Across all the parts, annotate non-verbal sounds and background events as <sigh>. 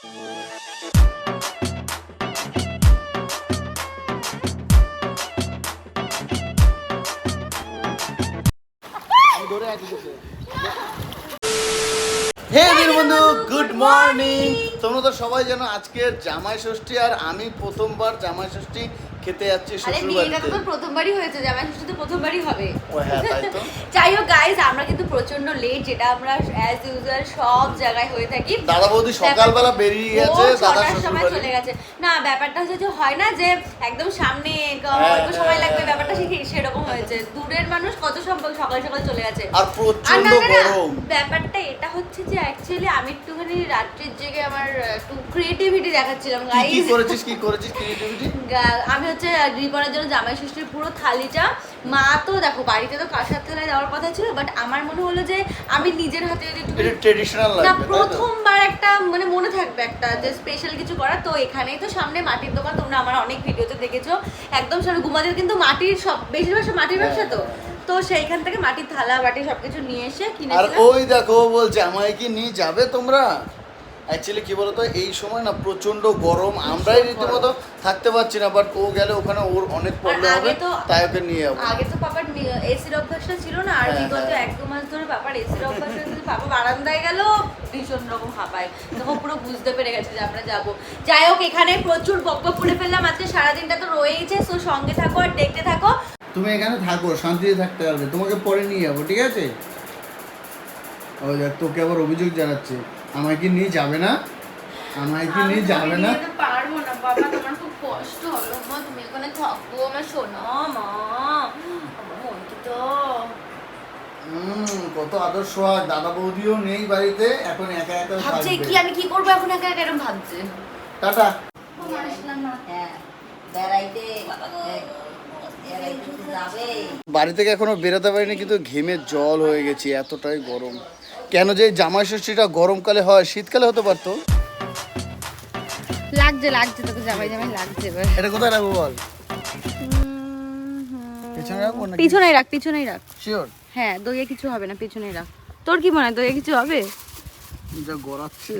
হে বীর বন্ধু good morning তোমরা তো সবাই জানো আজকের জামাই ষষ্ঠী, আর আমি প্রথমবার জামাই ষষ্ঠী খেতে যাচ্ছি শ্বশুর তো বাড়িতে তোর প্রথমবারই হয়েছে জামাই ষষ্ঠী তো প্রথমবারই হবে। ও হ্যাঁ তাই তো। <laughs> যাই হোক গাইজ আমরা কিন্তু প্রচণ্ড লেট যেটা আমরা অ্যাজ ইউজুয়াল সব জায়গায় হয়ে থাকি। দাদা বৌদি সকালবেলা বেরিয়ে গেছে দাদা সময় চলে গেছে। না ব্যাপারটা হচ্ছে যে হয় না যে একদম সামনে হ্যাঁ, অল্প সময় হ্যাঁ, লাগবে হ্যাঁ। ব্যাপারটা সেরকম হয়েছে। দূরের মানুষ কত সম্ভব সকাল সকাল চলে গেছে। আর প্রচণ্ড গরম। ব্যাপারটা এটা হচ্ছে যে অ্যাকচুয়ালি আমি একটুখানি রাত্রির জেগে আমার একটু ক্রিয়েটিভিটি দেখাচ্ছিলাম কি কি করেছিস কি করেছিস ক্রিয়েটিভিটি আমি হচ্ছে রিপনের জন্য জামাই ষষ্ঠীর পুরো থালিটা। মা তো দেখো বাড়িতে তো কাঁসার থালায় দেওয়ার কথা ছিল বাট আমার মনে হলো যে আমি নিজের হাতে যদি ট্রেডিশনাল না? প্রথমবার একটা মানে মনে থাকবে একটা যে স্পেশাল কিছু করা তো এখানেই তো সামনে মাটির দোকান তোমরা আমার অনেক ভিডিওতে দেখেছ। একদম সামনে ঘুমাদের কিন্তু মাটির সব বেশিরভাগ মাটির ব্যবসা তো। তো সেইখান থেকে মাটির থালা বাটি সবকিছু নিয়ে এসে কিনে আর ওই দেখো বলছে আমায় কি নিয়ে যাবে তোমরা? অ্যাকচুয়ালি কি বলতো এই সময় না প্রচণ্ড গরম আমরাই রীতিমতো থাকতে পারছি না বাট ও গেলে ওখানে ওর অনেক প্রবলেম হবে তাই ওকে নিয়ে যাব। আগে তো পাপার এসির অভ্যাসটা ছিল না আর হ্যাঁ, বিগত হ্যাঁ। এক দু মাস ধরে পাপার এসির অভ্যাস পাপা বারান্দায় গেল ভীষণ রকম হাঁপায়। তখন পুরো বুঝতে পেরে গেছে যে আমরা যাব। যাই হোক এখানে প্রচুর বক বক করে ফেললাম আজকে সারাদিনটা তো রয়েইছে সো সঙ্গে থাকো আর দেখতে থাকো। তুমি এখানে থাকো শান্তিতে থাকতে পারবে তোমাকে পরে নিয়ে যাব ঠিক আছে? ওই দেখ তোকে আবার অভিযোগ জানাচ্ছে। আমায় কি নিয়ে যাবে না? আমায় কি নিয়ে যাবে না? পারব না বাবা তোমার খুব কষ্ট হবে মা তুমি এখানে থাকব আমার শোনো মা আমার তো? কত আদর সোহাগ দাদা বৌদিও নেই বাড়িতে এখন একা একা ভাবছে কি আমি কি করব এখন একা একা এরকম ভাবছে। টাটা। হ্যাঁ বেড়াইতে বাড়ি থেকে এখনও বেরোতে পারিনি কিন্তু ঘেমে জল হয়ে গেছি এতটাই গরম। কেন যে জামাই ষষ্ঠীটা গরমকালে হয় শীতকালে হতে পারতো? লাগছে লাগছে তোকে জামাই জামাই লাগছে এবার। এটা কোথায় রাখব বল? পেছনে রাখব না পিছনেই রাখ পিছনেই রাখ। শিওর হ্যাঁ দইয়ে কিছু হবে না পিছনেই রাখ। তোর কি মনে হয় দইয়ে কিছু হবে? যা গড়াচ্ছে।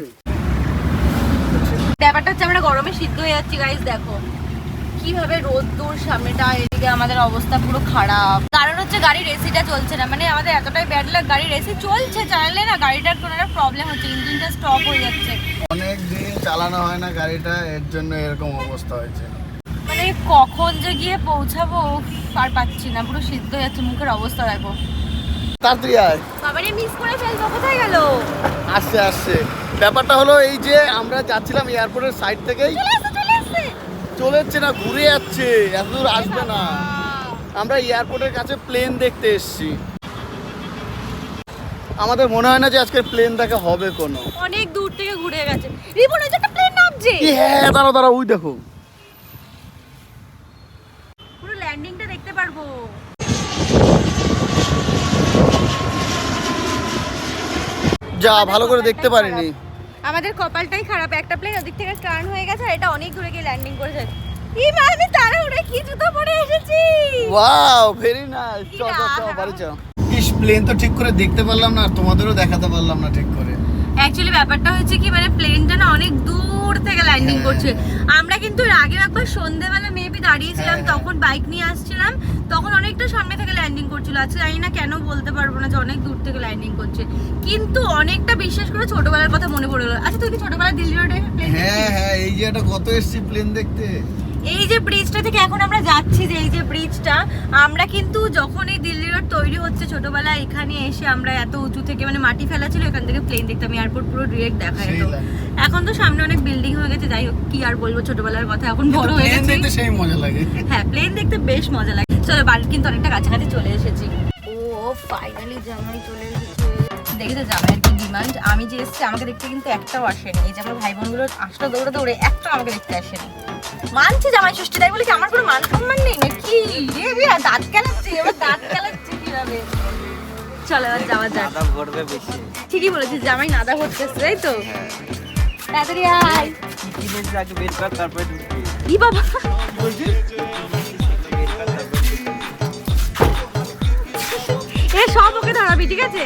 ব্যাপারটা হচ্ছে আমরা গরমে সিদ্ধ হয়ে যাচ্ছি গাইস দেখো। কীভাবে রোদ্দুর সামনেটা এদিকে আমাদের অবস্থা পুরো খারাপ। কারণ হচ্ছে গাড়ির এসিটা চলছে না। মানে আমাদের এতটাই ব্যাড লাগ গাড়ির এসি চলছে চালালে না গাড়িটার কোনো একটা প্রবলেম হচ্ছে ইঞ্জিনটা স্টপ হয়ে যাচ্ছে। অনেক দিন চালানো হয় না গাড়িটা এর জন্য এরকম অবস্থা হয়েছে। মানে কখন যে গিয়ে পৌঁছাবো আর পাচ্ছি না পুরো সিদ্ধ হয়ে যাচ্ছে মুখের অবস্থা দেখো। তাড়াতাড়ি আয়। বাবারে মিস করে ফেলব কোথায় গেল? আসছে আসছে। ব্যাপারটা হলো এই যে আমরা যাচ্ছিলাম এয়ারপোর্টের সাইড থেকেই চলে আসছে চলে আসছে চলে যাচ্ছে না ঘুরে যাচ্ছে এত দূর আসবে না। আমরা এয়ারপোর্টের কাছে প্লেন দেখতে এসেছি। আমাদের মনে হয় না যে আজকে প্লেন দেখা হবে কোনো। অনেক দূর থেকে ঘুরে গেছে। রিপন ওই একটা প্লেন নামছে। এই হ্যাঁ দাঁড়াও দাঁড়াও ওই দেখো। পুরো ল্যান্ডিংটা দেখতে পারব। যা ভালো করে দেখতে পারিনি। আমাদের কপালটাই খারাপ। একটা প্লেন ওদিক থেকে টার্ন হয়ে গেছে আর এটা অনেক দূরে গিয়ে ল্যান্ডিং করেছে। ই মা আমি তাড়াহুড়ে কি জুতো পরে এসেছি? ওয়াও ভেরি নাইস চ চ চ বাড়ি যাও ইস প্লেন তো ঠিক করে দেখতে পারলাম না আর তোমাদেরও দেখাতে পারলাম না ঠিক করে। অ্যাকচুয়ালি ব্যাপারটা হচ্ছে কি মানে প্লেনটা না অনেক দূর থেকে ল্যান্ডিং। করছে। আমরা কিন্তু আগে একবার সন্ধ্যেবেলা মেবি দাঁড়িয়েছিলাম হ্যাঁ। তখন বাইক নিয়ে আসছিলাম তখন অনেকটা সামনে থেকে ল্যান্ডিং করছিল। আচ্ছা জানি না কেন বলতে পারব না যে অনেক দূর থেকে ল্যান্ডিং করছে। কিন্তু অনেকটা বিশ্বাস করে ছোটবেলার কথা মনে পড়ে গেলো। আচ্ছা তুই কি ছোটবেলায় দিল্লি রোডে হ্যাঁ হ্যাঁ এই যে এটা কত এসছি প্লেন দেখতে। এই যে ব্রিজটা থেকে এখন আমরা যাচ্ছি যে এই যে ব্রিজটা আমরা কিন্তু যখন এই দিল্লি রোড তৈরি হচ্ছে ছোটবেলায় এখানে এসে আমরা এত উঁচু থেকে মানে মাটি ফেলা ছিল এখান থেকে প্লেন দেখতাম এয়ারপোর্ট পুরো ডিরেক্ট দেখা যেত। এখন তো সামনে অনেক বিল্ডিং হয়ে গেছে যাই হোক কি আর বলব ছোটবেলার কথা এখন বড় হয়ে গেছে। সেই মজা লাগে। হ্যাঁ প্লেন দেখতে বেশ মজা লাগে। চলো বাড়ি কিন্তু অনেকটা কাছাকাছি চলে এসেছি। ও ফাইনালি জামাই চলে এসেছে। দেখেছ জামাইয়ের কি ডিমান্ড আমি যে এসেছি আমাকে দেখতে কিন্তু একটাও আসেনি। এই যে আমার ভাই বোনগুলো আসলো দৌড়ে দৌড়ে একটাও আমাকে দেখতে আসেনি। মানছি জামাই ষষ্ঠী তাই বলে কি আমার কোনো মান সম্মান নেই নাকি? দাঁত কেলাচ্ছি এবার দাঁত কেলাচ্ছি কীভাবে? চলো এবার যাওয়া যাক। ভরবে বেশি। ঠিকই বলেছিস জামাই নাদা হচ্ছে তাই তো? তাড়াতাড়ি আয়। তারপরে ই বাবা। এ সব ওকে ধরাবি ঠিক আছে?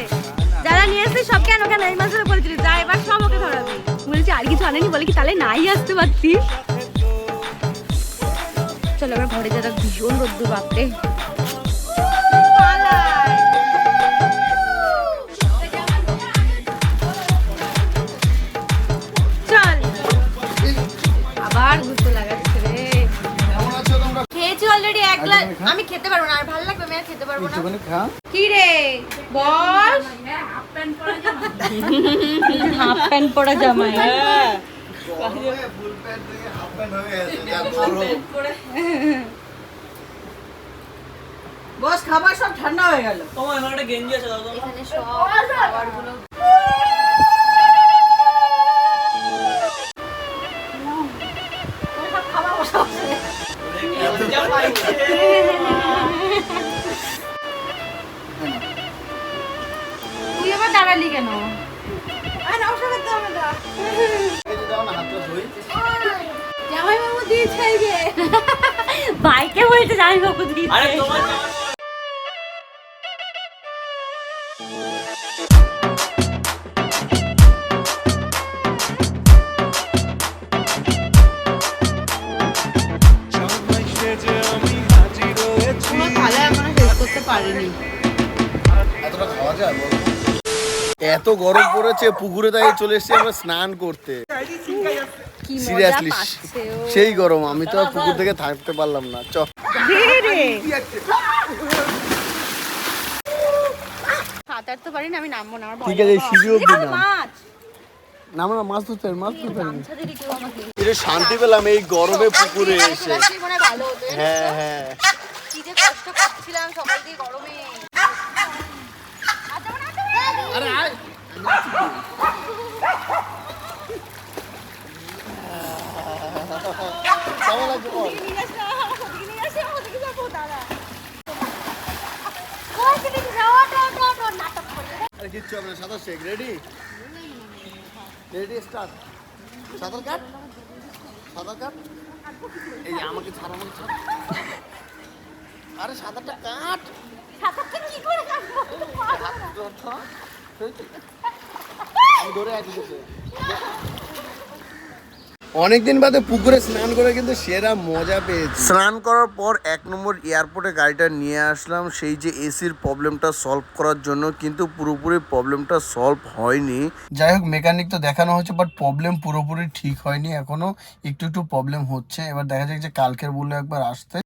যারা নিয়ে সব কেন কেন এই মাসে বলেছিলি যা এবার সব ওকে ধরাবি। বলেছি আর কিছু আনেনি বলে কি তাহলে নাই আসতে পারতিস? চলো এবার ঘরে যা দেখ ভীষণ রোদ্দুর বাপরে। চল। আবার ঘুরতে লাগাচ্ছে রে। কেমন আছো তোমরা খেয়েছি অলরেডি এক গ্লাস আমি খেতে পারব না আর ভালো লাগবে আমি আর খেতে পারব না। কি রে? বস। হাফ প্যান্ট পরা জামাই। <laughs> বস খাবার সব ঠান্ডা হয়ে গেল তোমার এখানে একটা গেঞ্জি আছে সব খাবারগুলো। তুই আবার দাঁড়ালি কেন এই যে দাও না হাতটা ধুই। জামাই বাবু দিয়ে ছাইবে ভাইকে বলছে জামাই বাবু দিয়ে আরে তোমার জামা- কোনো থালা এখনও শেষ করতে পারিনি। এতটা খাওয়া যায় বলো? এত গরম পড়েছে পুকুরে তাই চলে এসেছি আমরা স্নান করতে। সিরিয়াসলি সেই গরম আমি তো আর পুকুর থেকে থাকতে পারলাম না চ। সাঁতার তো পারি না আমি নামবো না ঠিক আছে। সিঁড়ি অব্দি না আমরা মাছ ধরতে পারি, মাছ ধরতে পারি এটা শান্তি পেলাম এই গরমে পুকুরে এসে। হয় হ্যাঁ হ্যাঁ। কি যে কষ্ট করছিলাম সকাল দিয়ে গরমে। আরে আয়। কেমন লাগছে বল? আরে কিচ্ছু হবে না সাঁতার শেখ রেডি রেডি স্টার্ট সাঁতার কাট সাঁতার কাট এই আমাকে ছাড় আমাকে ছাড়। আরে সাঁতারটা কাট ধরে আছি তোকে। <laughs> অনেকদিন বাদে পুকুরে স্নান করে কিন্তু সেরা মজা পেয়েছি। স্নান করার পর এক নম্বর এয়ারপোর্টে গাড়িটা নিয়ে আসলাম সেই যে এসির প্রবলেমটা সলভ করার জন্য কিন্তু পুরোপুরি প্রবলেমটা সলভ হয়নি। যাই হোক মেকানিক তো দেখানো হয়েছে বাট প্রবলেম পুরোপুরি ঠিক হয়নি এখনও একটু একটু প্রবলেম হচ্ছে। এবার দেখা যাক যে কালকের বলল একবার আসতে।